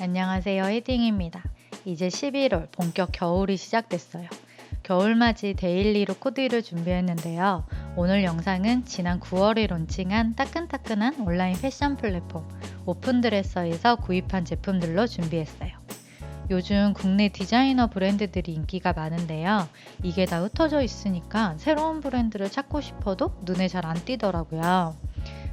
안녕하세요. 헤딩입니다. 이제 11월 본격 겨울이 시작됐어요. 겨울맞이 데일리로 코디를 준비했는데요. 오늘 영상은 지난 9월에 론칭한 따끈따끈한 온라인 패션 플랫폼 오픈드레서에서 구입한 제품들로 준비했어요. 요즘 국내 디자이너 브랜드들이 인기가 많은데요. 이게 다 흩어져 있으니까 새로운 브랜드를 찾고 싶어도 눈에 잘 안 띄더라고요.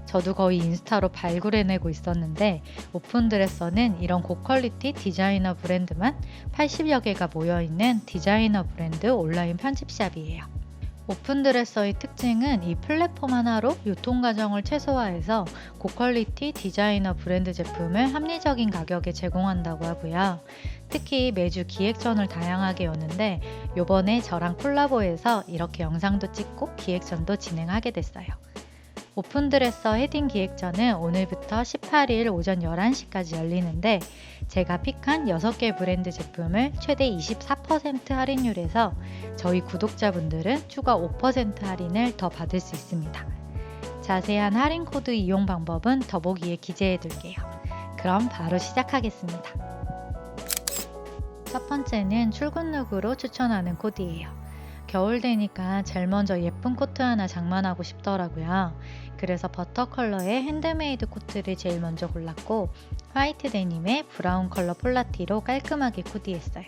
저도 거의 인스타로 발굴해내고 있었는데 오픈드레서는 이런 고퀄리티 디자이너 브랜드만 80여 개가 모여있는 디자이너 브랜드 온라인 편집샵이에요. 오픈드레서의 특징은 이 플랫폼 하나로 유통 과정을 최소화해서 고퀄리티 디자이너 브랜드 제품을 합리적인 가격에 제공한다고 하고요. 특히 매주 기획전을 다양하게 여는데 요번에 저랑 콜라보해서 이렇게 영상도 찍고 기획전도 진행하게 됐어요. 오픈드레서 헤딩 기획전은 오늘부터 18일 오전 11시까지 열리는데 제가 픽한 6개 브랜드 제품을 최대 24% 할인율에서 저희 구독자분들은 추가 5% 할인을 더 받을 수 있습니다. 자세한 할인 코드 이용 방법은 더보기에 기재해 둘게요. 그럼 바로 시작하겠습니다. 첫 번째는 출근 룩으로 추천하는 코디예요. 겨울 되니까 제일 먼저 예쁜 코트 하나 장만하고 싶더라고요. 그래서 버터 컬러의 핸드메이드 코트를 제일 먼저 골랐고 화이트 데님의 브라운 컬러 폴라티로 깔끔하게 코디했어요.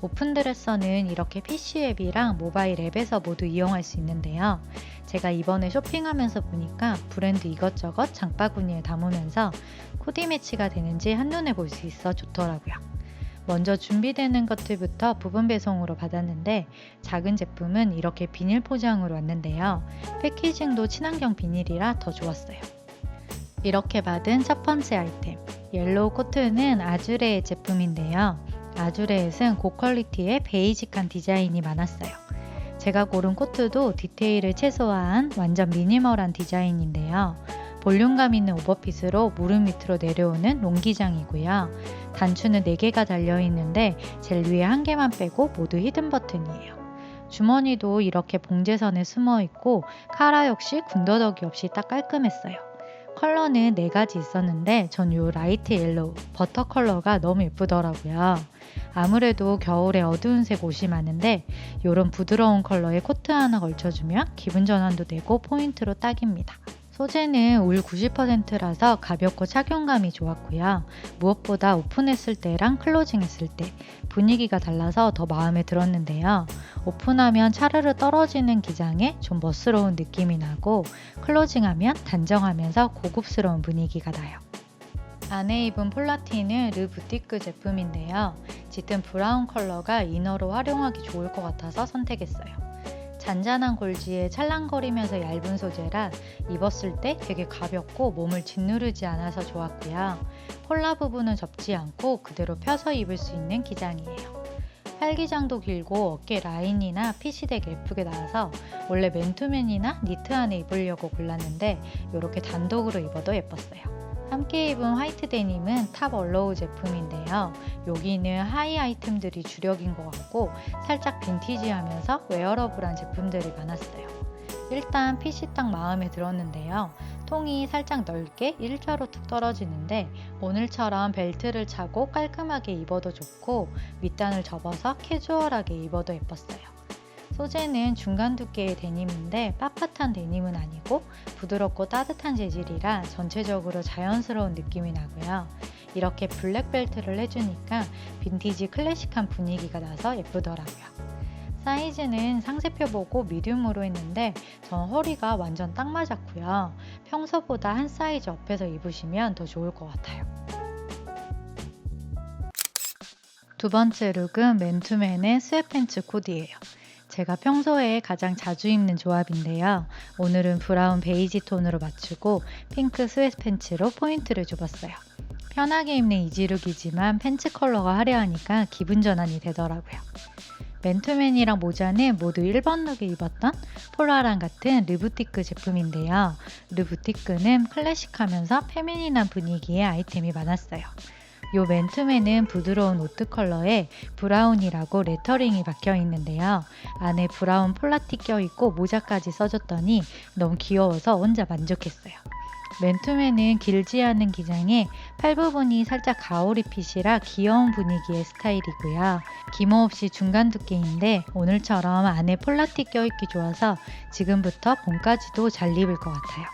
오픈드레서는 이렇게 PC 앱이랑 모바일 앱에서 모두 이용할 수 있는데요. 제가 이번에 쇼핑하면서 보니까 브랜드 이것저것 장바구니에 담으면서 코디 매치가 되는지 한눈에 볼 수 있어 좋더라고요. 먼저 준비되는 것들부터 부분 배송으로 받았는데 작은 제품은 이렇게 비닐 포장으로 왔는데요. 패키징도 친환경 비닐이라 더 좋았어요. 이렇게 받은 첫 번째 아이템 옐로우 코트는 아주레의 제품인데요. 아주레엣은 고퀄리티의 베이직한 디자인이 많았어요. 제가 고른 코트도 디테일을 최소화한 완전 미니멀한 디자인인데요. 볼륨감 있는 오버핏으로 무릎 밑으로 내려오는 롱기장이고요. 단추는 4개가 달려있는데 젤 위에 한 개만 빼고 모두 히든 버튼이에요. 주머니도 이렇게 봉제선에 숨어 있고 카라 역시 군더더기 없이 딱 깔끔했어요. 컬러는 4가지 있었는데 전 요 라이트 옐로우, 버터 컬러가 너무 예쁘더라고요. 아무래도 겨울에 어두운 색 옷이 많은데 이런 부드러운 컬러의 코트 하나 걸쳐주면 기분 전환도 되고 포인트로 딱입니다. 소재는 울 90%라서 가볍고 착용감이 좋았고요. 무엇보다 오픈했을 때랑 클로징했을 때 분위기가 달라서 더 마음에 들었는데요. 오픈하면 차르르 떨어지는 기장에 좀 멋스러운 느낌이 나고 클로징하면 단정하면서 고급스러운 분위기가 나요. 안에 입은 폴라티는 르 부티크 제품인데요. 짙은 브라운 컬러가 이너로 활용하기 좋을 것 같아서 선택했어요. 잔잔한 골지에 찰랑거리면서 얇은 소재라 입었을 때 되게 가볍고 몸을 짓누르지 않아서 좋았고요. 폴라 부분은 접지 않고 그대로 펴서 입을 수 있는 기장이에요. 팔기장도 길고 어깨 라인이나 핏이 되게 예쁘게 나와서 원래 맨투맨이나 니트 안에 입으려고 골랐는데 이렇게 단독으로 입어도 예뻤어요. 함께 입은 화이트 데님은 탑 얼로우 제품인데요. 여기는 하이 아이템들이 주력인 것 같고 살짝 빈티지하면서 웨어러블한 제품들이 많았어요. 일단 핏이 딱 마음에 들었는데요. 통이 살짝 넓게 일자로 툭 떨어지는데 오늘처럼 벨트를 차고 깔끔하게 입어도 좋고 밑단을 접어서 캐주얼하게 입어도 예뻤어요. 소재는 중간 두께의 데님인데 빳빳한 데님은 아니고 부드럽고 따뜻한 재질이라 전체적으로 자연스러운 느낌이 나고요. 이렇게 블랙벨트를 해주니까 빈티지 클래식한 분위기가 나서 예쁘더라고요. 사이즈는 상세표 보고 미디움으로 했는데 전 허리가 완전 딱 맞았고요. 평소보다 한 사이즈 업해서 입으시면 더 좋을 것 같아요. 두 번째 룩은 맨투맨의 스웨팬츠 코디예요. 제가 평소에 가장 자주 입는 조합인데요. 오늘은 브라운 베이지 톤으로 맞추고 핑크 스웨트팬츠로 포인트를 줘봤어요. 편하게 입는 이지룩이지만 팬츠 컬러가 화려하니까 기분 전환이 되더라고요. 맨투맨이랑 모자는 모두 1번 룩에 입었던 폴라랑 같은 르부티크 제품인데요. 르부티크는 클래식하면서 페미닌한 분위기의 아이템이 많았어요. 요 맨투맨은 부드러운 오트 컬러에 브라운이라고 레터링이 박혀 있는데요. 안에 브라운 폴라티 껴있고 모자까지 써줬더니 너무 귀여워서 혼자 만족했어요. 맨투맨은 길지 않은 기장에 팔 부분이 살짝 가오리 핏이라 귀여운 분위기의 스타일이고요. 기모 없이 중간 두께인데 오늘처럼 안에 폴라틱 껴입기 좋아서 지금부터 봄까지도 잘 입을 것 같아요.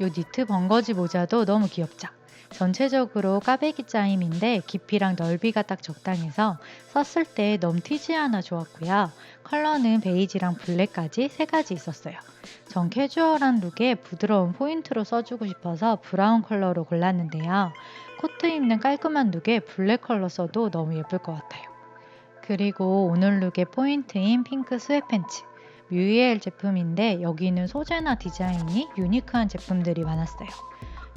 요 니트 번거지 모자도 너무 귀엽죠? 전체적으로 까베기 짜임인데 깊이랑 넓이가 딱 적당해서 썼을 때 너무 튀지 않아 좋았고요. 컬러는 베이지랑 블랙까지 세 가지 있었어요. 전 캐주얼한 룩에 부드러운 포인트로 써주고 싶어서 브라운 컬러로 골랐는데요. 코트 입는 깔끔한 룩에 블랙 컬러 써도 너무 예쁠 것 같아요. 그리고 오늘 룩의 포인트인 핑크 스웨팬츠. 뮤이엘 제품인데 여기는 소재나 디자인이 유니크한 제품들이 많았어요.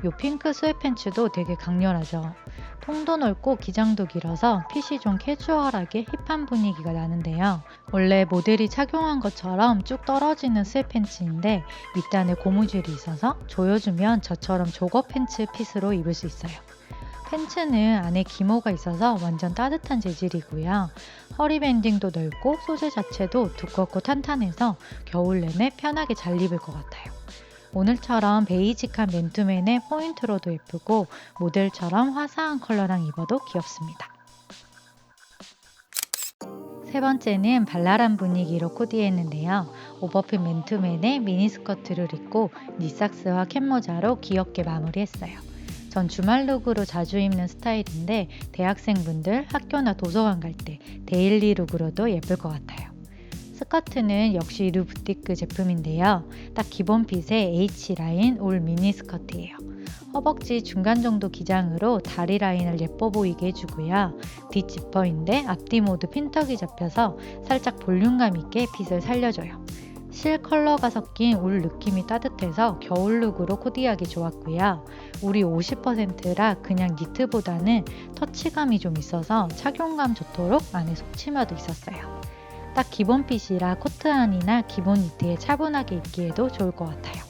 요 핑크 스웨팬츠도 되게 강렬하죠. 통도 넓고 기장도 길어서 핏이 좀 캐주얼하게 힙한 분위기가 나는데요. 원래 모델이 착용한 것처럼 쭉 떨어지는 스웨팬츠인데 밑단에 고무줄이 있어서 조여주면 저처럼 조거 팬츠 핏으로 입을 수 있어요. 팬츠는 안에 기모가 있어서 완전 따뜻한 재질이고요. 허리 밴딩도 넓고 소재 자체도 두껍고 탄탄해서 겨울 내내 편하게 잘 입을 것 같아요. 오늘처럼 베이직한 맨투맨의 포인트로도 예쁘고 모델처럼 화사한 컬러랑 입어도 귀엽습니다. 세 번째는 발랄한 분위기로 코디했는데요. 오버핏 맨투맨에 미니스커트를 입고 니삭스와 캡모자로 귀엽게 마무리했어요. 전 주말 룩으로 자주 입는 스타일인데 대학생분들 학교나 도서관 갈 때 데일리 룩으로도 예쁠 것 같아요. 스커트는 역시 르부티크 제품인데요. 딱 기본 핏의 H라인 올 미니 스커트예요. 허벅지 중간 정도 기장으로 다리 라인을 예뻐 보이게 해주고요. 뒷 지퍼인데 앞뒤 모두 핀턱이 잡혀서 살짝 볼륨감 있게 핏을 살려줘요. 실 컬러가 섞인 울 느낌이 따뜻해서 겨울 룩으로 코디하기 좋았고요. 울이 50%라 그냥 니트보다는 터치감이 좀 있어서 착용감 좋도록 안에 속치마도 있었어요. 딱 기본 핏이라 코트 안이나 기본 니트에 차분하게 입기에도 좋을 것 같아요.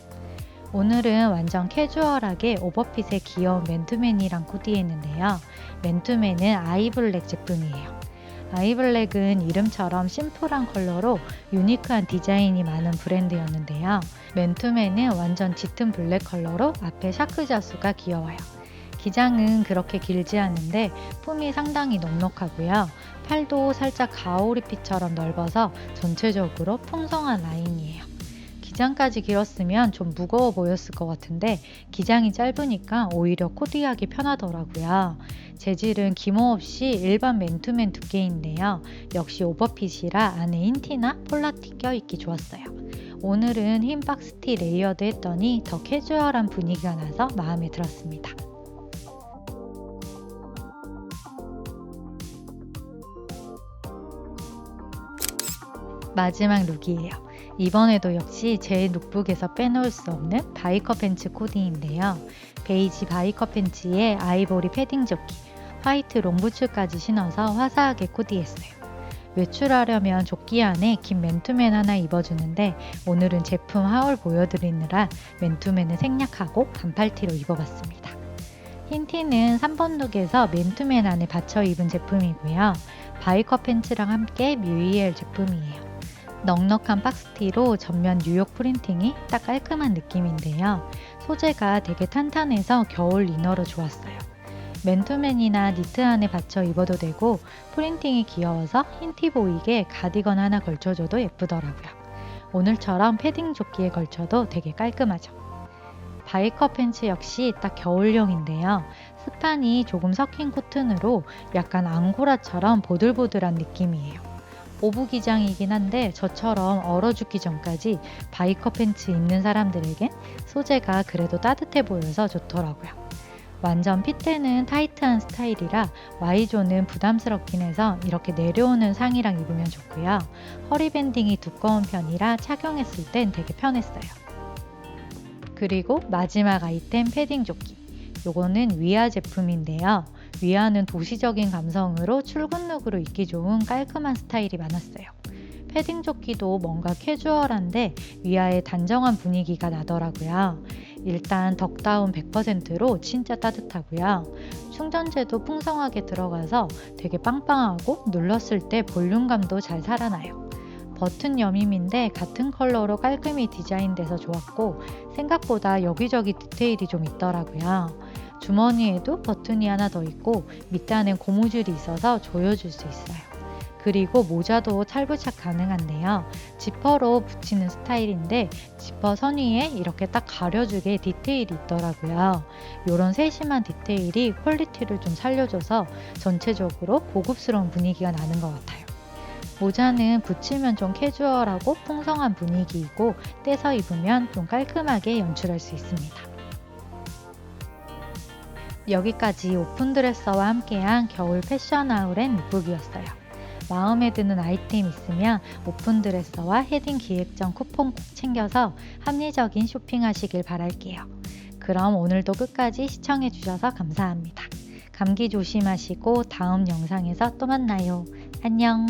오늘은 완전 캐주얼하게 오버핏의 귀여운 맨투맨이랑 코디했는데요. 맨투맨은 아이블랙 제품이에요. 아이블랙은 이름처럼 심플한 컬러로 유니크한 디자인이 많은 브랜드였는데요. 맨투맨은 완전 짙은 블랙 컬러로 앞에 샤크 자수가 귀여워요. 기장은 그렇게 길지 않은데 품이 상당히 넉넉하고요. 팔도 살짝 가오리핏처럼 넓어서 전체적으로 풍성한 라인이에요. 기장까지 길었으면 좀 무거워 보였을 것 같은데 기장이 짧으니까 오히려 코디하기 편하더라고요. 재질은 기모 없이 일반 맨투맨 두께인데요. 역시 오버핏이라 안에 인티나 폴라티 껴입기 좋았어요. 오늘은 흰 박스티 레이어드 했더니 더 캐주얼한 분위기가 나서 마음에 들었습니다. 마지막 룩이에요. 이번에도 역시 제 룩북에서 빼놓을 수 없는 바이커 팬츠 코디인데요. 베이지 바이커 팬츠에 아이보리 패딩 조끼, 화이트 롱부츠까지 신어서 화사하게 코디했어요. 외출하려면 조끼 안에 긴 맨투맨 하나 입어주는데 오늘은 제품 하울 보여드리느라 맨투맨을 생략하고 반팔티로 입어봤습니다. 흰 티는 3번 룩에서 맨투맨 안에 받쳐 입은 제품이고요. 바이커 팬츠랑 함께 뮤이엘 제품이에요. 넉넉한 박스티로 전면 뉴욕 프린팅이 딱 깔끔한 느낌인데요. 소재가 되게 탄탄해서 겨울 이너로 좋았어요. 맨투맨이나 니트 안에 받쳐 입어도 되고 프린팅이 귀여워서 흰티 보이게 가디건 하나 걸쳐줘도 예쁘더라고요. 오늘처럼 패딩 조끼에 걸쳐도 되게 깔끔하죠. 바이커 팬츠 역시 딱 겨울용인데요. 스판이 조금 섞인 코튼으로 약간 앙고라처럼 보들보들한 느낌이에요. 오부 기장이긴 한데 저처럼 얼어 죽기 전까지 바이커 팬츠 입는 사람들에겐 소재가 그래도 따뜻해 보여서 좋더라고요. 완전 핏대는 타이트한 스타일이라 Y존은 부담스럽긴 해서 이렇게 내려오는 상의랑 입으면 좋고요. 허리 밴딩이 두꺼운 편이라 착용했을 땐 되게 편했어요. 그리고 마지막 아이템 패딩 조끼. 요거는 위아 제품인데요. 위아는 도시적인 감성으로 출근룩으로 입기 좋은 깔끔한 스타일이 많았어요. 패딩 조끼도 뭔가 캐주얼한데 위아에 단정한 분위기가 나더라고요. 일단 덕다운 100%로 진짜 따뜻하고요. 충전재도 풍성하게 들어가서 되게 빵빵하고 눌렀을 때 볼륨감도 잘 살아나요. 버튼 여밈인데 같은 컬러로 깔끔히 디자인돼서 좋았고 생각보다 여기저기 디테일이 좀 있더라고요. 주머니에도 버튼이 하나 더 있고 밑단엔 고무줄이 있어서 조여줄 수 있어요. 그리고 모자도 탈부착 가능한데요. 지퍼로 붙이는 스타일인데 지퍼 선 위에 이렇게 딱 가려주게 디테일이 있더라고요. 이런 세심한 디테일이 퀄리티를 좀 살려줘서 전체적으로 고급스러운 분위기가 나는 것 같아요. 모자는 붙이면 좀 캐주얼하고 풍성한 분위기이고 떼서 입으면 좀 깔끔하게 연출할 수 있습니다. 여기까지 오픈드레서와 함께한 겨울 패션 아울렛 룩북이었어요. 마음에 드는 아이템 있으면 오픈드레서와 헤딩 기획전 쿠폰 꼭 챙겨서 합리적인 쇼핑하시길 바랄게요. 그럼 오늘도 끝까지 시청해주셔서 감사합니다. 감기 조심하시고 다음 영상에서 또 만나요. 안녕.